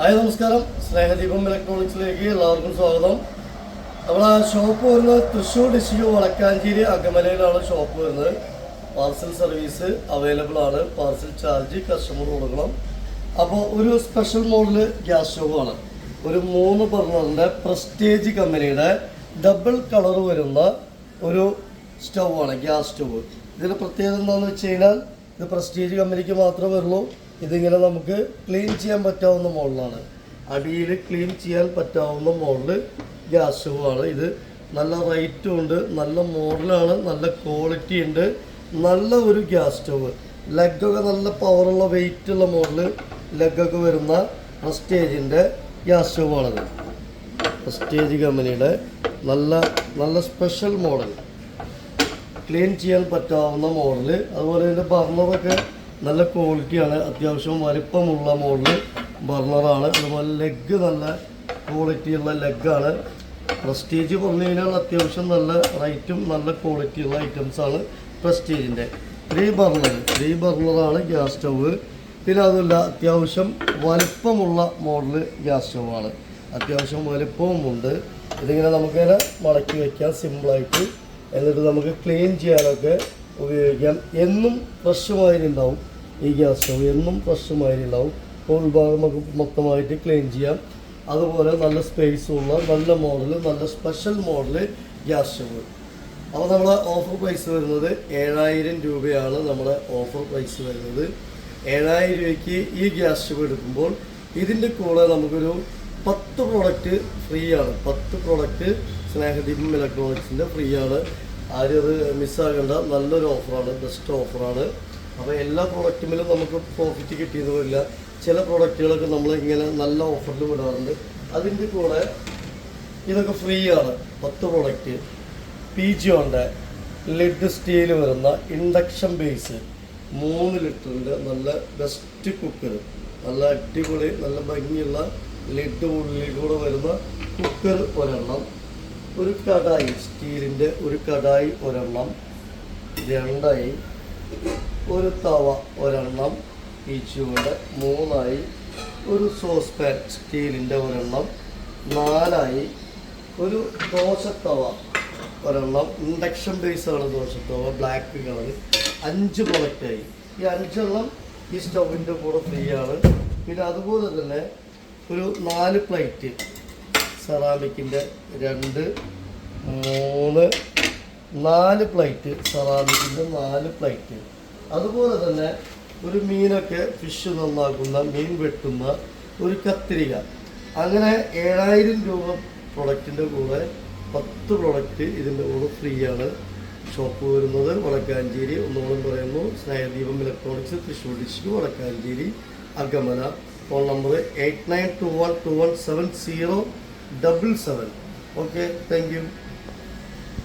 Hi നമസ്കാരം. സ്നേഹദീപം ഇലക്ട്രോണിക്സിലേക്ക് എല്ലാവർക്കും സ്വാഗതം. നമ്മളെ ഷോപ്പ് വരുന്നത് തൃശ്ശൂർ ഡിസ്ട്രിക്ട് വടക്കാഞ്ചേരി അകമലയിലാണ് ഷോപ്പ് വരുന്നത്. പാർസൽ സർവീസ് അവൈലബിൾ ആണ്. പാർസൽ ചാർജ് കസ്റ്റമർ കൊടുക്കണം. അപ്പോൾ ഒരു സ്പെഷ്യൽ മോഡൽ ഗ്യാസ് സ്റ്റോവ് ആണ്. ഒരു മൂന്ന് ബർണറിന്റെ പ്രസ്റ്റേജ് കമ്പനിയുടെ ഡബിൾ കളർ വരുന്ന ഒരു ആണ് ഗ്യാസ് സ്റ്റൗ ഇതിന്റെ പ്രത്യേകത എന്താണെന്ന് വെച്ച് കഴിഞ്ഞാൽ ഇത് പ്രസ്റ്റീജ് കമ്പനിക്ക് മാത്രമേ വരുള്ളൂ. ഇതിങ്ങനെ നമുക്ക് ക്ലീൻ ചെയ്യാൻ പറ്റാവുന്ന മോഡലാണ്. അടിയിൽ ക്ലീൻ ചെയ്യാൻ പറ്റാവുന്ന മോഡൽ ഗ്യാസ് സ്റ്റൗവാണ് ഇത്. നല്ല റേറ്റും ഉണ്ട് നല്ല മോഡലാണ് നല്ല ക്വാളിറ്റി ഉണ്ട് നല്ല ഒരു ഗ്യാസ് സ്റ്റവ്. ലെഗൊക്കെ നല്ല പവറുള്ള വെയിറ്റ് ഉള്ള മോഡൽ ലെഗൊക്കെ വരുന്ന പ്രസ്റ്റേജിന്റെ ഗ്യാസ് സ്റ്റവ് ആണത് പ്രസ്റ്റേജ് കമ്പനിയുടെ നല്ല നല്ല സ്പെഷ്യൽ മോഡൽ ക്ലീൻ ചെയ്യാൻ പറ്റാവുന്ന മോഡൽ അതുപോലെ ഇതിന്റെ ബർണറൊക്കെ നല്ല ക്വാളിറ്റിയാണ് അത്യാവശ്യം വലിപ്പമുള്ള മോഡൽ ബർണറാണ് അതുപോലെ ലെഗ് നല്ല ക്വാളിറ്റിയുള്ള ലെഗാണ് പ്രസ്റ്റീജ് പറഞ്ഞു കഴിഞ്ഞാൽ അത്യാവശ്യം നല്ല റേറ്റും നല്ല ക്വാളിറ്റിയുള്ള ഐറ്റംസാണ് പ്രസ്റ്റീജിന്റെ ത്രീ ബർണർ ത്രീ ബർണറാണ് ഗ്യാസ് സ്റ്റവ് പിന്നെ അതുമല്ല അത്യാവശ്യം വലിപ്പമുള്ള മോഡൽ ഗ്യാസ് സ്റ്റവാണ് അത്യാവശ്യം വലിപ്പവുമുണ്ട് ഇതിങ്ങനെ നമുക്കിങ്ങനെ മടക്കി വയ്ക്കാം സിമ്പിളായിട്ട് എന്നിട്ട് നമുക്ക് ക്ലീൻ ചെയ്യാനൊക്കെ ഉപയോഗിക്കാം. എന്നും ഫ്രഷ് ഉണ്ടാവും ഈ ഗ്യാസ് സ്റ്റവ് എന്നും ഫ്രഷ് മാതിരി ഉണ്ടാവും. ഉൾഭാഗം നമുക്ക് മൊത്തമായിട്ട് ക്ലീൻ ചെയ്യാം. അതുപോലെ നല്ല സ്പേസുള്ള നല്ല മോഡൽ നല്ല സ്പെഷ്യൽ മോഡൽ ഗ്യാസ് സ്റ്റവ് അപ്പോൾ നമ്മുടെ ഓഫർ പ്രൈസ് വരുന്നത് ഏഴായിരം രൂപയാണ് നമ്മുടെ ഓഫർ പ്രൈസ് വരുന്നത്. ഏഴായിരം രൂപയ്ക്ക് ഈ ഗ്യാസ് സ്റ്റവ് എടുക്കുമ്പോൾ ഇതിന്റെ കൂടെ നമുക്കൊരു പത്ത് പ്രോഡക്റ്റ് ഫ്രീ ആണ്. പത്ത് പ്രോഡക്റ്റ് സ്നേഹദീപം ഇലക്ട്രോണിക്സിന്റെ ഫ്രീ ആണ്. ആരും അത് മിസ്സാകേണ്ട നല്ലൊരു ഓഫറാണ് ബെസ്റ്റ് ഓഫറാണ്. അപ്പോൾ എല്ലാ പ്രോഡക്റ്റുമിലും നമുക്ക് പ്രോഫിറ്റ് കിട്ടിയെന്ന് വരില്ല ചില പ്രോഡക്റ്റുകളൊക്കെ നമ്മൾ ഇങ്ങനെ നല്ല ഓഫറിൽ വിടാറുണ്ട്. അതിന്റെ കൂടെ ഇതൊക്കെ ഫ്രീ ആണ് പത്ത് പ്രോഡക്റ്റ് പി ജി ഉണ്ട് ലിഡ് സ്റ്റീൽ വരുന്ന ഇൻഡക്ഷൻ ബേസ്. മൂന്ന് ലിറ്ററിന്റെ നല്ല ബെസ്റ്റ് കുക്കർ നല്ല അടിപൊളി നല്ല ഭംഗിയുള്ള ലിഡ് ഉള്ളിൽ കൂടെ വരുന്ന കുക്കർ ഒരെണ്ണം. ഒരു കടായി സ്റ്റീലിന്റെ ഒരു കടായി ഒരെണ്ണം രണ്ടായി ഒരു തവ ഒരെണ്ണം ഈച്ചുകൊണ്ട് മൂന്നായി ഒരു സോസ് പാൻ സ്റ്റീലിന്റെ ഒരെണ്ണം നാലായി ഒരു ദോശത്തവ ഒരെണ്ണം ഇൻഡക്ഷൻ ബേസാണ് ദോശത്തവ ബ്ലാക്ക് കളർ അഞ്ച് പ്രൊഡക്റ്റായി ഈ അഞ്ചെണ്ണം ഈ സ്റ്റൗവിന്റെ കൂടെ ഫ്രീ ആണ്. പിന്നെ അതുപോലെ തന്നെ ഒരു നാല് പ്ലേറ്റ് സെറാമിക്കിന്റെ രണ്ട് മൂന്ന് നാല് പ്ലേറ്റ് സെറാമിക്കിന്റെ നാല് പ്ലേറ്റ്. അതുപോലെ തന്നെ ഒരു മീനൊക്കെ ഫിഷ് നന്നാക്കുന്ന മീൻ വെട്ടുന്ന ഒരു കത്തിരിക അങ്ങനെ ഏഴായിരം രൂപ പ്രൊഡക്റ്റിന്റെ കൂടെ പത്ത് പ്രൊഡക്റ്റ് ഇതിന്റെ കൂടെ ഫ്രീ ആണ് ഷോപ്പ് വരുന്നത്. വടക്കാഞ്ചേരി ഒന്നോളം പറയുന്നു Snehadeepam electronics Thrissur district Vadakkanchery അഗമന phone number eight nine two one two one seven zero double seven okay thank you